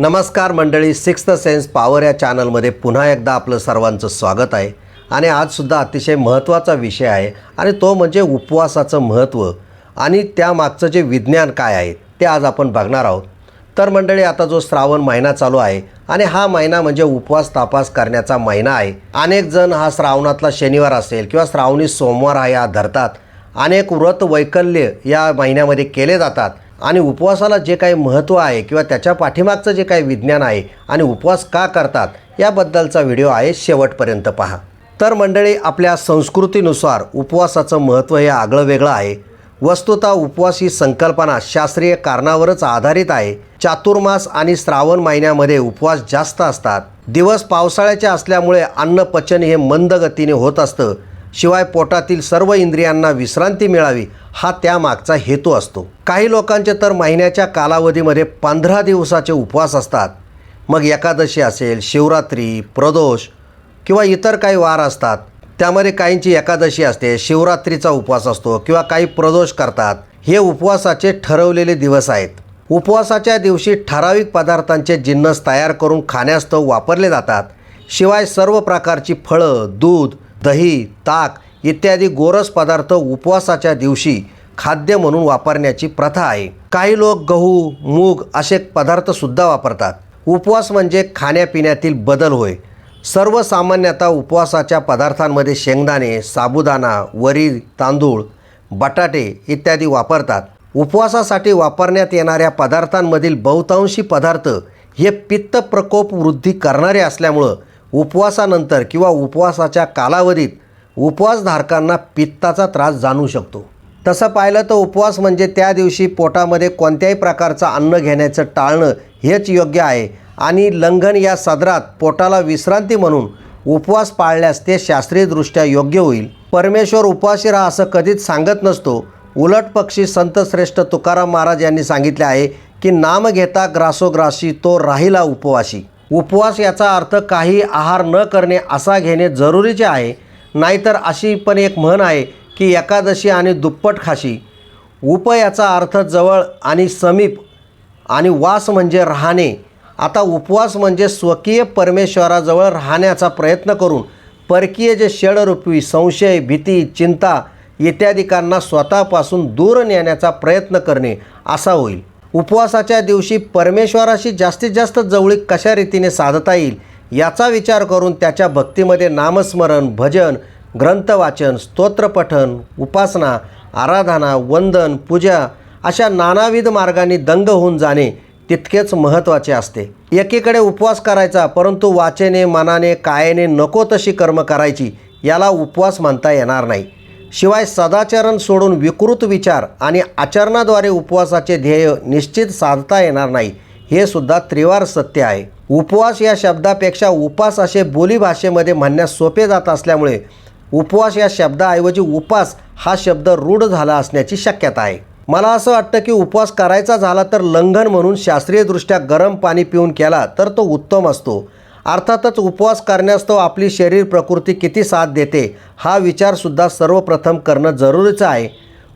नमस्कार मंडळी sixth sense power या चॅनलमध्ये पुन्हा एकदा आपलं सर्वांचं स्वागत आहे. आणि आजसुद्धा अतिशय महत्त्वाचा विषय आहे आणि तो म्हणजे उपवासाचं महत्त्व आणि त्यामागचं जे विज्ञान काय आहे ते आज आपण बघणार आहोत. तर मंडळी आता जो श्रावण महिना चालू आहे आणि हा महिना म्हणजे उपवास तापास करण्याचा महिना आहे. अनेक जण हा श्रावणातला शनिवार असेल किंवा श्रावणी सोमवार हा या धरतात. अनेक व्रत वैकल्य या महिन्यामध्ये केले जातात. आणि उपवासाला जे काही महत्त्व आहे किंवा त्याच्या पाठीमागचं जे काही विज्ञान आहे आणि उपवास का करतात याबद्दलचा व्हिडिओ आहे शेवटपर्यंत पहा. तर मंडळी आपल्या संस्कृतीनुसार उपवासाचं महत्त्व हे आगळं वेगळं आहे. वस्तुतः उपवास ही संकल्पना शास्त्रीय कारणावरच आधारित आहे. चातुर्मास आणि श्रावण महिन्यामध्ये उपवास जास्त असतात. दिवस पावसाळ्याचे असल्यामुळे अन्न पचन हे मंद गतीने होत असतं. शिवाय पोटातील सर्व इंद्रियांना विश्रांती मिळावी हा त्यामागचा हेतू असतो. काही लोकांचे तर महिन्याच्या कालावधीमध्ये पंधरा दिवसाचे उपवास असतात. मग एकादशी असेल शिवरात्री प्रदोष किंवा इतर काही वार असतात. त्यामध्ये काहींची एकादशी असते शिवरात्रीचा उपवास असतो किंवा काही प्रदोष करतात. हे उपवासाचे ठरवलेले दिवस आहेत. उपवासाच्या दिवशी ठराविक पदार्थांचे जिन्नस तयार करून खाण्यास्तव वापरले जातात. शिवाय सर्व प्रकारची फळं दूध दही ताक इत्यादी गोरस पदार्थ उपवासाच्या दिवशी खाद्य म्हणून वापरण्याची प्रथा आहे. काही लोक गहू मूग असे पदार्थसुद्धा वापरतात. उपवास म्हणजे खाण्यापिण्यातील बदल होय. सर्वसामान्यतः उपवासाच्या पदार्थांमध्ये शेंगदाणे साबुदाणा वरी तांदूळ बटाटे इत्यादी वापरतात. उपवासासाठी वापरण्यात येणाऱ्या पदार्थांमधील बहुतांशी पदार्थ हे पित्त प्रकोप वृद्धी करणारे असल्यामुळं उपवासानंतर किंवा उपवासाच्या कालावधीत उपवासधारकांना पित्ताचा त्रास जाणू शकतो. तसं पाहिलं तर उपवास म्हणजे त्या दिवशी पोटामध्ये कोणत्याही प्रकारचं अन्न घेण्याचं टाळणं हेच योग्य आहे आणि लंघन या सदरात पोटाला विश्रांती म्हणून उपवास पाळल्यास ते शास्त्रीयदृष्ट्या योग्य होईल. परमेश्वर उपवासी राहा असं कधीच सांगत नसतो. उलट पक्षी संतश्रेष्ठ तुकाराम महाराज यांनी सांगितले आहे की नाम घेता ग्रासोग्रासी तो राहिला उपवासी. उपवास याचा अर्थ काही आहार न करणे असा घेणे जरुरीचे आहे. नाहीतर अशी पण एक म्हण आहे की एकादशी आणि दुप्पट खाशी. उप याचा अर्थ जवळ आणि समीप आणि वास म्हणजे राहणे. आता उपवास म्हणजे स्वकीय परमेश्वराजवळ राहण्याचा प्रयत्न करून परकीय जे षडरूपी संशय भीती चिंता इत्यादिकांना स्वतःपासून दूर नेण्याचा प्रयत्न करणे असा होईल. उपवासाच्या दिवशी परमेश्वराशी जास्तीत जास्त जवळीक कशा रीतीने साधता येईल याचा विचार करून त्याच्या भक्तीमध्ये नामस्मरण भजन ग्रंथवाचन स्तोत्रपठन उपासना आराधना वंदन पूजा अशा नानाविध मार्गांनी दंग होऊन जाणे तितकेच महत्त्वाचे असते. एकीकडे उपवास करायचा परंतु वाचेने मनाने कायेने नको तशी कर्म करायची याला उपवास म्हणता येणार नाही. शिवाय सदाचरण सोडून विकृत विचार आणि आचरणाद्वारे उपवासाचे ध्येय निश्चित साधता येणार नाही हे सुद्धा त्रिवार सत्य आहे. उपवास या शब्दापेक्षा उपास असे बोलीभाषेमध्ये म्हणण्यास सोपे जात असल्यामुळे उपवास या शब्दाऐवजी उपास हा शब्द रूढ झाला असण्याची शक्यता आहे. मला असं वाटतं की उपवास करायचा झाला तर लंघन म्हणून शास्त्रीयदृष्ट्या गरम पाणी पिऊन केला तर तो उत्तम असतो. अर्थातच उपवास करण्यास तो आपली शरीर प्रकृती किती साथ देते हा विचारसुद्धा सर्वप्रथम करणं जरुरीचं आहे.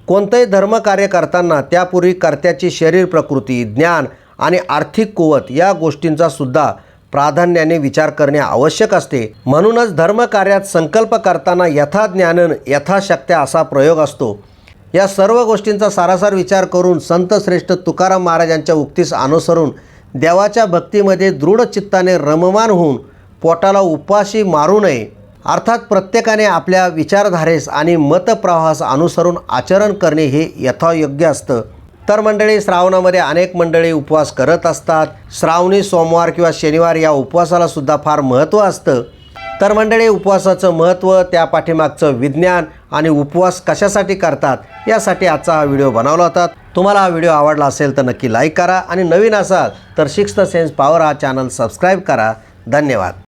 कोणतंही धर्मकार्य करताना त्यापूर्वी कर्त्याची शरीर प्रकृती ज्ञान आणि आर्थिक कुवत या गोष्टींचा सुद्धा प्राधान्याने विचार करणे आवश्यक असते. म्हणूनच धर्मकार्यात संकल्प करताना यथाज्ञानन यथाशक्त्या असा प्रयोग असतो. या सर्व गोष्टींचा सारासार विचार करून संतश्रेष्ठ तुकाराम महाराजांच्या उक्तीस अनुसरून देवाच्या भक्तीमध्ये दृढ चित्ताने रममान होऊन पोटाला उपाशी मारू नये. अर्थात प्रत्येकाने आपल्या विचारधारेस आणि मतप्रवाहास अनुसरून आचरण करणे हे यथायोग्य असतं. तर मंडळी श्रावणामध्ये अनेक मंडळी उपवास करत असतात. श्रावणी सोमवार किंवा शनिवार या उपवासाला सुद्धा फार महत्त्व असतं. तर मंडळी उपवासाचं महत्त्व त्या पाठीमागचं विज्ञान आणि उपवास कशासाठी करतात यासाठी आजचा हा व्हिडिओ बनवला होता. तुम्हाला हा व्हिडिओ आवडला असेल तर नक्की लाईक करा आणि नवीन असाल तर सिक्स्थ सेन्स पॉवर हा चॅनल सबस्क्राईब करा. धन्यवाद.